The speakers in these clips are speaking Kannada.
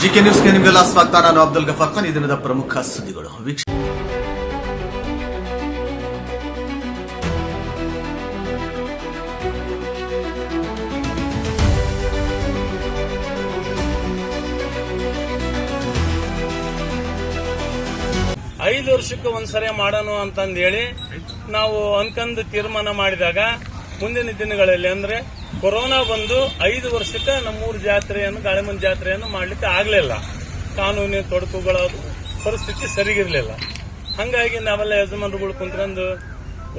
ಜಿಕೆ ನ್ಯೂಸ್ಗೆ ನಿಮಗೆಲ್ಲ ಸ್ವಾಗತ. ನಾನು ಅಬ್ದುಲ್ ಗಫಾರ್ ಖಾನ್. ಈ ದಿನದ ಪ್ರಮುಖ ಸುದ್ದಿಗಳು. ಐದು ವರ್ಷಕ್ಕೆ ಒಂದ್ಸರಿ ಮಾಡೋಣ ಅಂತಂದೇಳಿ ನಾವು ಅನ್ಕಂದು ತೀರ್ಮಾನ ಮಾಡಿದಾಗ, ಮುಂದಿನ ದಿನಗಳಲ್ಲಿ ಅಂದ್ರೆ ಕೊರೋನಾ ಬಂದು ಐದು ವರ್ಷಕ್ಕೆ ನಮ್ಮೂರು ಜಾತ್ರೆಯನ್ನು, ಗಾಳಿಮನ್ ಜಾತ್ರೆಯನ್ನು ಮಾಡ್ಲಿಕ್ಕೆ ಆಗಲಿಲ್ಲ. ಕಾನೂನಿನ ತೊಡಕುಗಳ ಪರಿಸ್ಥಿತಿ ಸರಿಗಿರಲಿಲ್ಲ. ಹಾಗಾಗಿ ನಾವೆಲ್ಲ ಯಜಮಾನರುಗಳು ಕುಂತ್ಕೊಂಡು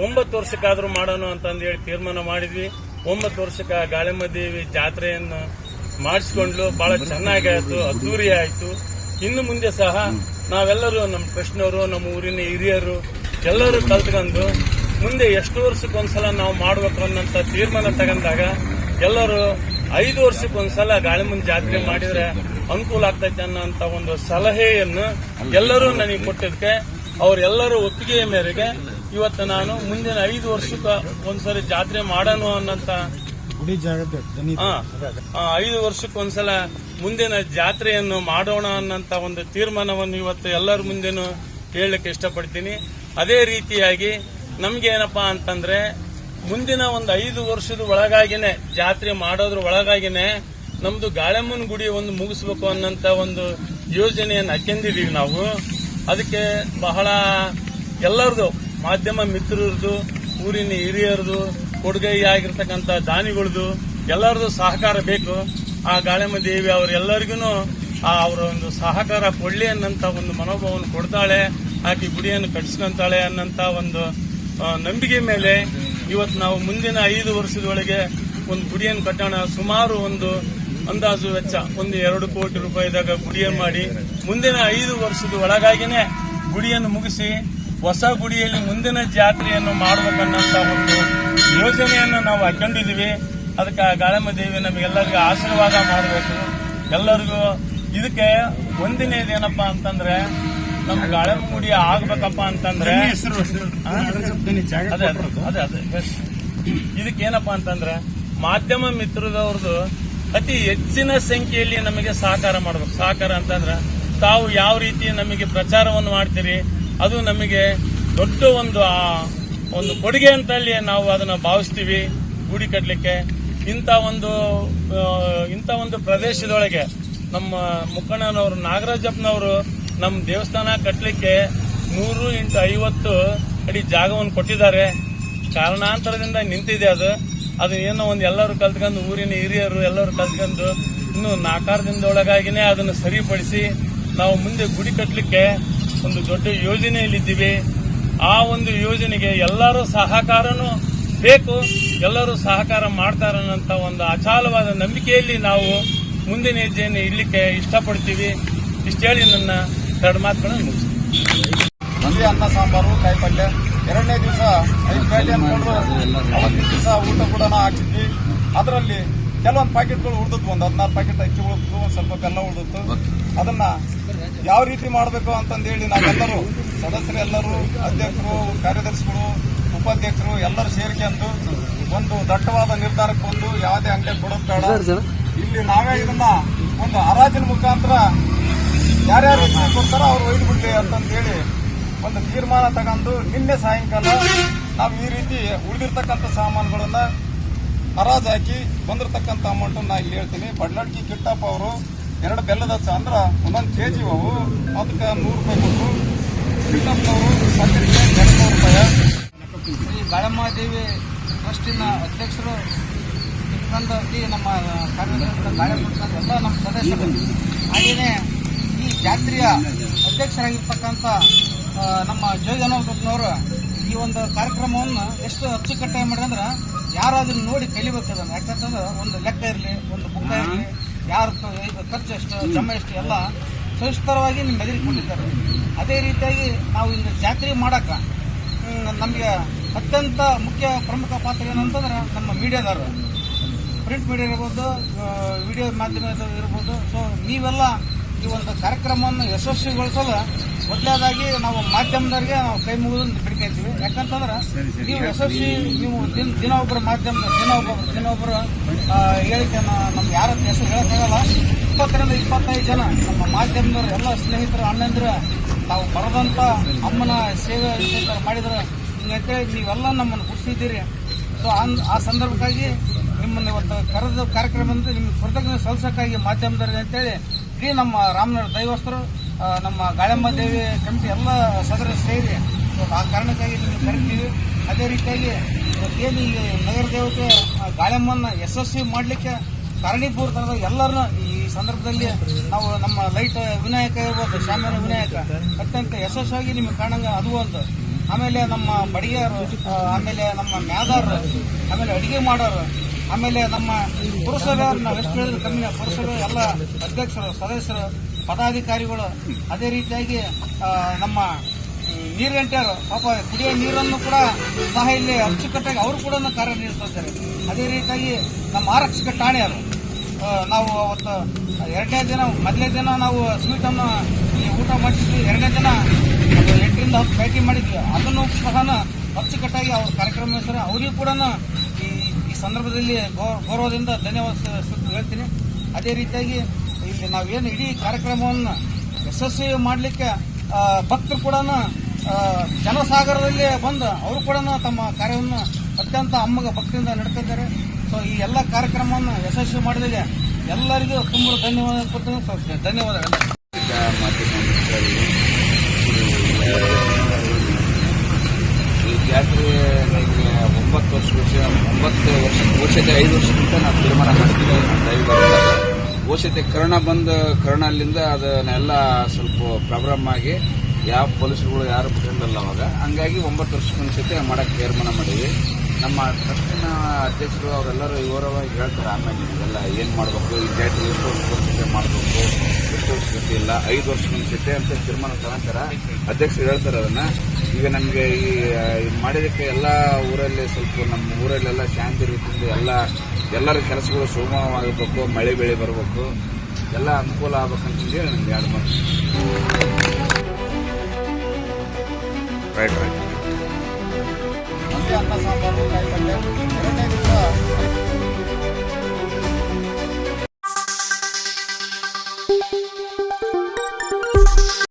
ಒಂಬತ್ತು ವರ್ಷಕ್ಕಾದರೂ ಮಾಡೋಣ ಅಂತಂದು ಹೇಳಿ ತೀರ್ಮಾನ ಮಾಡಿದ್ವಿ. ಒಂಬತ್ತು ವರ್ಷಕ್ಕೆ ಗಾಳಿಮ್ಮ ದೇವಿ ಜಾತ್ರೆಯನ್ನು ಮಾಡಿಸ್ಕೊಂಡ್ಲು ಬಹಳ ಚೆನ್ನಾಗಿ ಆಯ್ತು, ಅದ್ದೂರಿ ಆಯ್ತು. ಇನ್ನು ಮುಂದೆ ಸಹ ನಾವೆಲ್ಲರೂ ನಮ್ಮ ಕೃಷ್ಣವರು ನಮ್ಮ ಊರಿನ ಹಿರಿಯರು ಎಲ್ಲರೂ ಕಲ್ತ್ಕೊಂಡು ಮುಂದೆ ಎಷ್ಟು ವರ್ಷಕ್ಕೊಂದ್ಸಲ ನಾವು ಮಾಡ್ಬೇಕು ಅನ್ನೋಂಥ ತೀರ್ಮಾನ ತಗೊಂಡಾಗ ಎಲ್ಲರೂ ಐದು ವರ್ಷಕ್ಕೊಂದ್ಸಲ ಗಾಳಿಮುನ್ ಜಾತ್ರೆ ಮಾಡಿದ್ರೆ ಅನುಕೂಲ ಆಗ್ತೈತೆ ಅನ್ನೋಂಥ ಒಂದು ಸಲಹೆಯನ್ನು ಎಲ್ಲರೂ ನನಗೆ ಕೊಟ್ಟಿದ್ದಕ್ಕೆ ಅವರೆಲ್ಲರೂ ಒಪ್ಪಿಗೆಯ ಮೇರೆಗೆ ಇವತ್ತು ನಾನು ಮುಂದಿನ ಐದು ವರ್ಷಕ್ಕೆ ಒಂದ್ಸರಿ ಜಾತ್ರೆ ಮಾಡೋಣ ಅನ್ನೋಂಥ ಐದು ವರ್ಷಕ್ಕೊಂದ್ಸಲ ಮುಂದಿನ ಜಾತ್ರೆಯನ್ನು ಮಾಡೋಣ ಅನ್ನಂತ ಒಂದು ತೀರ್ಮಾನವನ್ನು ಇವತ್ತು ಎಲ್ಲರ ಮುಂದೆನೂ ಹೇಳಲಿಕ್ಕೆ ಇಷ್ಟಪಡ್ತೀನಿ. ಅದೇ ರೀತಿಯಾಗಿ ನಮ್ಗೆ ಏನಪ್ಪಾ ಅಂತಂದ್ರೆ ಮುಂದಿನ ಒಂದು ಐದು ವರ್ಷದ ಒಳಗಾಗಿನೇ, ಜಾತ್ರೆ ಮಾಡೋದ್ರ ಒಳಗಾಗಿನೇ ನಮ್ದು ಗಾಳೆಮ್ಮನ ಗುಡಿ ಒಂದು ಮುಗಿಸ್ಬೇಕು ಅನ್ನಂತ ಒಂದು ಯೋಜನೆಯನ್ನು ಹಾಕೊಂಡಿದೀವಿ ನಾವು. ಅದಕ್ಕೆ ಬಹಳ ಎಲ್ಲರದು, ಮಾಧ್ಯಮ ಮಿತ್ರರದು, ಊರಿನ ಹಿರಿಯರದು, ಕೊಡುಗೈ ಆಗಿರ್ತಕ್ಕಂಥ ದಾನಿಗಳದು ಎಲ್ಲರದು ಸಹಕಾರ ಬೇಕು. ಆ ಗಾಳೆಮ್ಮ ದೇವಿ ಅವರೆಲ್ಲರಿಗೂ ಅವರ ಒಂದು ಸಹಕಾರ ಕೊಡಲಿ ಅನ್ನಂತ ಒಂದು ಮನೋಭಾವವನ್ನು ಕೊಡ್ತಾಳೆ. ಆಕೆ ಗುಡಿಯನ್ನು ಕಟ್ಟಿಸ್ಕೊಂತಾಳೆ ಅನ್ನಂತ ಒಂದು ನಂಬಿಕೆ ಮೇಲೆ ಇವತ್ತು ನಾವು ಮುಂದಿನ ಐದು ವರ್ಷದೊಳಗೆ ಒಂದು ಗುಡಿಯನ್ನು ಕಟ್ಟೋಣ. ಸುಮಾರು ಒಂದು ಅಂದಾಜು ವೆಚ್ಚ, ಒಂದು ಎರಡು ಕೋಟಿ ರೂಪಾಯಿದಾಗ ಗುಡಿಯನ್ನು ಮಾಡಿ ಮುಂದಿನ ಐದು ವರ್ಷದ ಒಳಗಾಗಿನೇ ಗುಡಿಯನ್ನು ಮುಗಿಸಿ ಹೊಸ ಗುಡಿಯಲ್ಲಿ ಮುಂದಿನ ಜಾತ್ರೆಯನ್ನು ಮಾಡಬೇಕನ್ನಂತ ಒಂದು ಯೋಜನೆಯನ್ನು ನಾವು ಹಾಕೊಂಡಿದ್ದೀವಿ. ಅದಕ್ಕೆ ಗಾಳಮ್ಮ ದೇವಿ ನಮಗೆಲ್ಲರಿಗೂ ಆಶೀರ್ವಾದ ಮಾಡಬೇಕು. ಎಲ್ಲರಿಗೂ ಇದಕ್ಕೆ ಒಂದಿನೇದೇನಪ್ಪ ಅಂತಂದ್ರೆ ನಮ್ಮ ಗಾಳಮ್ಮ ಗುಡಿ ಆಗ್ಬೇಕಪ್ಪ ಅಂತಂದ್ರೆ ಅದೇ ಅದೇ ಅದೇ ಇದಕ್ಕೇನಪ್ಪ ಅಂತಂದ್ರೆ ಮಾಧ್ಯಮ ಮಿತ್ರದವ್ರದ್ದು ಅತಿ ಹೆಚ್ಚಿನ ಸಂಖ್ಯೆಯಲ್ಲಿ ನಮಗೆ ಸಹಕಾರ ಮಾಡಬೇಕು. ಸಹಕಾರ ಅಂತಂದ್ರೆ ತಾವು ಯಾವ ರೀತಿ ನಮಗೆ ಪ್ರಚಾರವನ್ನು ಮಾಡ್ತೀರಿ ಅದು ನಮಗೆ ದೊಡ್ಡ ಒಂದು ಆ, ಒಂದು ಕೊಡುಗೆ ಅಂತಲ್ಲಿ ನಾವು ಅದನ್ನ ಭಾವಿಸ್ತೀವಿ ಗುಡಿ ಕಟ್ಟಲಿಕ್ಕೆ ಇಂಥ ಒಂದು ಇಂಥ ಒಂದು ಪ್ರದೇಶದೊಳಗೆ ನಮ್ಮ ಮುಖಂಡನವರು ನಾಗರಾಜಪ್ಪನವರು ನಮ್ಮ ದೇವಸ್ಥಾನ ಕಟ್ಟಲಿಕ್ಕೆ ನೂರು ಇಂಟು ಐವತ್ತು ಅಡಿ ಜಾಗವನ್ನು ಕೊಟ್ಟಿದ್ದಾರೆ. ಕಾರಣಾಂತರದಿಂದ ನಿಂತಿದೆ ಅದು. ಅದು ಏನೋ ಒಂದು ಎಲ್ಲರೂ ಕಲ್ತ್ಕೊಂಡು, ಊರಿನ ಹಿರಿಯರು ಎಲ್ಲರೂ ಕಲ್ತ್ಕೊಂಡು ಇನ್ನು ನಾಲ್ಕಾರು ದಿನದೊಳಗಾಗಿನೇ ಅದನ್ನು ಸರಿಪಡಿಸಿ ನಾವು ಮುಂದೆ ಗುಡಿ ಕಟ್ಟಲಿಕ್ಕೆ ಒಂದು ದೊಡ್ಡ ಯೋಜನೆಯಲ್ಲಿದ್ದೀವಿ. ಆ ಒಂದು ಯೋಜನೆಗೆ ಎಲ್ಲರೂ ಸಹಕಾರನೂ ಬೇಕು, ಎಲ್ಲರೂ ಸಹಕಾರ ಮಾಡ್ತಾರನ್ನಂತ ಒಂದು ಅಚಾಲವಾದ ನಂಬಿಕೆಯಲ್ಲಿ ನಾವು ಮುಂದಿನ ಹೆಜ್ಜೆಯನ್ನು ಇಡಲಿಕ್ಕೆ ಇಷ್ಟಪಡ್ತೀವಿ. ಇಷ್ಟೇಳಿ ನನ್ನ ಎರಡು ಮಾತುಗಳನ್ನು ಮುಗಿಸ್ತೀವಿ ಒಂದೇ ಅನ್ನ ಸಾಂಬಾರು ಕಾಯಿ ಪಲ್ಯ. ಎರಡನೇ ದಿವಸ ಐದು ಪ್ಯಾಟಿ ಅನ್ಕೊಂಡು ಅವತ್ತಿನ ದಿವಸ ಊಟ ಕೂಡ ಹಾಕಿದ್ವಿ. ಅದರಲ್ಲಿ ಕೆಲವೊಂದು ಪ್ಯಾಕೆಟ್ಗಳು ಉಳಿದದ್ದು ಒಂದು ಹದಿನಾರು ಪ್ಯಾಕೆಟ್ ಅಕ್ಕಿ ಉಳಿದು ಒಂದು ಸ್ವಲ್ಪ ಬೆಲ್ಲ ಉಳಿದಿತ್ತು ಅದನ್ನ ಯಾವ ರೀತಿ ಮಾಡಬೇಕು ಅಂತಂದೇಳಿ ನಾವೆಲ್ಲರೂ ಸದಸ್ಯರೆಲ್ಲರೂ ಅಧ್ಯಕ್ಷರು ಕಾರ್ಯದರ್ಶಿಗಳು ಉಪಾಧ್ಯಕ್ಷರು ಎಲ್ಲರೂ ಸೇರ್ಕೊಂಡು ಒಂದು ದಟ್ಟವಾದ ನಿರ್ಧಾರಕ್ಕೆ ಬಂದು ಯಾವುದೇ ಅಂಗಡಿ ಕೊಡೋದು ಬೇಡ. ಇಲ್ಲಿ ನಾವೇ ಇದನ್ನ ಒಂದು ಹರಾಜಿನ ಮುಖಾಂತರ ಯಾರ್ಯಾರು ಕೊಡ್ತಾರೋ ಅವ್ರು ಒಯ್ದು ಬಿಡ್ಲಿ ಅಂತಂದೇಳಿ ಒಂದು ತೀರ್ಮಾನ ತಗೊಂಡು ನಿನ್ನೆ ಸಾಯಂಕಾಲ ನಾವು ಈ ರೀತಿ ಉಳಿದಿರ್ತಕ್ಕಂಥ ಸಾಮಾನುಗಳನ್ನು ಹರಾಜು ಹಾಕಿ ಬಂದಿರತಕ್ಕಂಥ ಅಮೌಂಟ್ ನಾ ಇಲ್ಲಿ ಹೇಳ್ತೀನಿ. ಬಡ್ಲಡ್ಕಿ ಕಿಟ್ಟಪ್ಪ ಅವರು ಎರಡು ಬೆಲ್ಲದ ಚ ಅಂದ್ರೆ ಒಂದೊಂದು ಕೆ ಜಿ ಅವು, ಅದಕ್ಕೆ ನೂರು ರೂಪಾಯಿ ಕೊಟ್ಟರು ಕಿಟ್ಟಪ್ಪನವರು ಸಕ್ಕರೆಗೆ ಎರಡು ರೂಪಾಯಿ. ಶ್ರೀ ಗಾಳಮ್ಮಾದೇವಿ ಟ್ರಸ್ಟಿನ ಅಧ್ಯಕ್ಷರು ಇಟ್ಕೊಂಡು ನಮ್ಮ ಗಾಳಿ ಎಲ್ಲ ನಮ್ಮ ಸದಸ್ಯರು. ಹಾಗೆಯೇ ಜಾತ್ರೆಯ ಅಧ್ಯಕ್ಷರಾಗಿರ್ತಕ್ಕಂಥ ನಮ್ಮ ಜೋಗನವರು ಈ ಒಂದು ಕಾರ್ಯಕ್ರಮವನ್ನು ಎಷ್ಟು ಅಚ್ಚುಕಟ್ಟಾಗಿ ಮಾಡಿದ್ರೆ ಯಾರು ಅದನ್ನ ನೋಡಿ ಕಲಿಬೇಕದನ್ನ ಯಾಕಂತಂದ್ರೆ ಒಂದು ಲೆಕ್ಕ ಇರಲಿ ಒಂದು ಬುಕ್ ಇರಲಿ ಯಾರು ಖರ್ಚು ಎಷ್ಟು ಜಮ ಎಷ್ಟು ಎಲ್ಲ ಸವಿಸ್ತರವಾಗಿ ನಿಮ್ಮ ಎದುರಿಕೊಂಡಿದ್ದಾರೆ ಕೊಟ್ಟಿದ್ದಾರೆ ಅದೇ ರೀತಿಯಾಗಿ ನಾವು ಇಂದು ಜಾತ್ರೆ ಮಾಡಕ್ಕ ನಮಗೆ ಅತ್ಯಂತ ಮುಖ್ಯ ಪ್ರಮುಖ ಪಾತ್ರ ಏನಂತಂದ್ರೆ ನಮ್ಮ ಮೀಡಿಯಾದವರು. ಪ್ರಿಂಟ್ ಮೀಡಿಯಾ ಇರ್ಬೋದು ವಿಡಿಯೋ ಮಾಧ್ಯಮ ಇರ್ಬೋದು. ಸೊ ನೀವೆಲ್ಲ ಈ ಒಂದು ಕಾರ್ಯಕ್ರಮವನ್ನು ಯಶಸ್ವಿಗೊಳಿಸಲು ಮೊದಲಾದಾಗಿ ನಾವು ಮಾಧ್ಯಮದವರಿಗೆ ನಾವು ಕೈ ಮುಗಿದು ಬಿಡ್ಕೊಳ್ತೀವಿ ಯಾಕಂತಂದ್ರೆ ನೀವು ಯಶಸ್ವಿ ನೀವು ದಿನ ದಿನ ಒಬ್ಬರು ಮಾಧ್ಯಮ ದಿನ ಒಬ್ಬೊಬ್ರು ದಿನ ಒಬ್ಬರು ಹೇಳಿಕೆ ನಮ್ಗೆ ಯಾರ ಹೆಸರು ಹೇಳಕ್ಕಾಗಲ್ಲ. ಇಪ್ಪತ್ತರಿಂದ ಇಪ್ಪತ್ತೈದು ಜನ ನಮ್ಮ ಮಾಧ್ಯಮದವರು ಎಲ್ಲ ಸ್ನೇಹಿತರು ಅಣ್ಣಂದಿರು ತಾವು ಬರೆದಂಥ ಅಮ್ಮನ ಸೇವೆ ಮಾಡಿದ್ರೆ. ಹಿಂಗಂತೇಳಿ ನೀವೆಲ್ಲ ನಮ್ಮನ್ನು ಗುರುತಿಸಿದ್ದೀರಿ. ಸೊ ಆ ಸಂದರ್ಭಕ್ಕಾಗಿ ನಿಮ್ಮನ್ನು ಇವತ್ತು ಕರೆದ ಕಾರ್ಯಕ್ರಮ ನಿಮ್ಮ ಕೃತಜ್ಞತೆ ಸಲ್ಲಿಸೋಕ್ಕಾಗಿ ಮಾಧ್ಯಮದವರಿಗೆ ಅಂತೇಳಿ ಇಡೀ ನಮ್ಮ ರಾಮನಗರ ದೈವಸ್ಥರು ನಮ್ಮ ಗಾಳಮ್ಮ ದೇವಿ ಕಮಿಟಿ ಎಲ್ಲ ಸದಸ್ಯರು ಸೇರಿ ಆ ಕಾರಣಕ್ಕಾಗಿ ನಿಮಗೆ ಕರಿತೀವಿ ಅದೇ ರೀತಿಯಾಗಿ ಇವತ್ತೇನು ಈ ನಗರ ದೇವತೆ ಆ, ಗಾಳಮ್ಮನ್ನ ಯಶಸ್ವಿ ಮಾಡಲಿಕ್ಕೆ ಕಾರಣೀಭೂತರಾದ ಎಲ್ಲರನ್ನ ಈ ಸಂದರ್ಭದಲ್ಲಿ ನಾವು ನಮ್ಮ ಲೈಟ್ ವಿನಾಯಕ ಇರ್ಬೋದು ಶಾಮಿಯಾನ ವಿನಾಯಕ ಅತ್ಯಂತ ಯಶಸ್ವಿಯಾಗಿ ನಿಮಗೆ ಕಾಣಂಗ ಅದು ಒಂದು ಆಮೇಲೆ ನಮ್ಮ ಬಡಿಗೆಯರು ಆಮೇಲೆ ನಮ್ಮ ಮ್ಯಾದಾರರು ಆಮೇಲೆ ಅಡಿಗೆ ಮಾಡೋರು, ಆಮೇಲೆ ನಮ್ಮ ಪುರಸಭೆ ನಾವು ಎಷ್ಟು ಹೇಳಿದ್ರು ಕಮ್ಮಿ, ಪುರಸಭೆ ಎಲ್ಲ ಅಧ್ಯಕ್ಷರು, ಸದಸ್ಯರು, ಪದಾಧಿಕಾರಿಗಳು ಅದೇ ರೀತಿಯಾಗಿ ನಮ್ಮ ನೀರಂಟಿಯರು ಪಾಪ ಕುಡಿಯೋ ನೀರನ್ನು ಕೂಡ ಸಹ ಇಲ್ಲಿ ಅಚ್ಚುಕಟ್ಟಾಗಿ ಅವರು ಕೂಡ ಕಾರ್ಯನಿರ್ವಹಿಸ್ತಾರೆ ಅದೇ ರೀತಿಯಾಗಿ ನಮ್ಮ ಆರಕ್ಷಕ ಠಾಣೆಯರು ನಾವು ಅವತ್ತು ಎರಡನೇ ದಿನ ಮೊದಲನೇ ದಿನ ನಾವು ಸ್ವೀಟನ್ನು ಊಟ ಮಾಡಿಸಿದ್ವಿ ಎರಡನೇ ದಿನ ಅದು ಅವ್ರು ಭೇಟಿ ಮಾಡಿದ್ವಿ. ಅದನ್ನು ಸಹ ಅಚ್ಚುಕಟ್ಟಾಗಿ ಅವ್ರ ಕಾರ್ಯಕ್ರಮ ಹೆಸರು. ಅವರಿಗೂ ಕೂಡ ಈ ಈ ಸಂದರ್ಭದಲ್ಲಿ ಗೌರವದಿಂದ ಧನ್ಯವಾದ ಹೇಳ್ತೀನಿ. ಅದೇ ರೀತಿಯಾಗಿ ಇಲ್ಲಿ ನಾವೇನು ಇಡೀ ಕಾರ್ಯಕ್ರಮವನ್ನು ಯಶಸ್ವಿ ಮಾಡಲಿಕ್ಕೆ ಭಕ್ತರು ಕೂಡ ಜನಸಾಗರದಲ್ಲಿ ಬಂದು ಅವರು ಕೂಡ ತಮ್ಮ ಕಾರ್ಯವನ್ನು ಅತ್ಯಂತ ಅಮ್ಮಗ ಭಕ್ತಿಯಿಂದ ನಡ್ತಿದ್ದಾರೆ ಸೊ ಈ ಎಲ್ಲ ಕಾರ್ಯಕ್ರಮವನ್ನು ಯಶಸ್ವಿ ಮಾಡಿದಾಗ ಎಲ್ಲರಿಗೂ ತುಂಬ ಧನ್ಯವಾದ ಕೊಡ್ತೀನಿ. ಧನ್ಯವಾದಗಳು. ಈ ಜಾತ್ರೆ ನನಗೆ ಒಂಬತ್ತು ವರ್ಷ ವರ್ಷ, ಒಂಬತ್ತು ವರ್ಷ ವರ್ಷದ ಐದು ವರ್ಷಕ್ಕಿಂತ ನಾನು ತೀರ್ಮಾನ ಮಾಡ್ತೀವಿ ದೈವಗಳಿಂದ ವರ್ಷತೆ ಕರೋನಾ ಬಂದು ಕರೋನಾಲಿಂದ ಅದನ್ನೆಲ್ಲ ಸ್ವಲ್ಪ ಪ್ರಾಬ್ಲಮ್ ಆಗಿ ಯಾವ ಪೊಲೀಸರುಗಳು ಯಾರು ಬಿಟ್ಟಿರಲಿಲ್ಲ ಅವಾಗ. ಹಂಗಾಗಿ ಒಂಬತ್ತು ವರ್ಷಕ್ಕೊಂದ್ಸತಿ ಮಾಡೋಕ್ಕೆ ತೀರ್ಮಾನ ಮಾಡಿದ್ವಿ. ನಮ್ಮ ಟ್ರಸ್ಟಿನ ಅಧ್ಯಕ್ಷರು ಅವರೆಲ್ಲರೂ ವಿವರವಾಗಿ ಹೇಳ್ತಾರೆ ಆಮೇಲೆ ನಿಮಗೆಲ್ಲ ಏನು ಮಾಡಬೇಕು, ಈ ಜಾತ್ರೆ ಎಷ್ಟು ಮಾಡಬೇಕು ಇಲ್ಲ, ಐದು ವರ್ಷಕ್ಕೊಂದ್ಸತಿ ಅಂತ ತೀರ್ಮಾನ ತಗೊಂತಾರ. ಅಧ್ಯಕ್ಷರು ಹೇಳ್ತಾರೆ ಅದನ್ನ. ಈಗ ನಮಗೆ ಈ ಮಾಡಿದಕ್ಕೆ ಎಲ್ಲ ಊರಲ್ಲಿ ಸ್ವಲ್ಪ ನಮ್ಮ ಊರಲ್ಲೆಲ್ಲ ಶಾಂತಿ ರೀತಿಯಿಂದ ಎಲ್ಲ, ಎಲ್ಲರ ಕೆಲಸಗಳು ಸುಗಮವಾಗಬೇಕು ಮಳೆ ಬೆಳೆ ಬರಬೇಕು. ಎಲ್ಲ ಅನುಕೂಲ ಆಗ್ಬೇಕಂತಂದೇಳಿ ನಮ್ಗೆ ಎರಡು ಮಾತು ರೈಟ್ ರೈಟ್ ಅನ್ನ ಸಾಂಬಾರು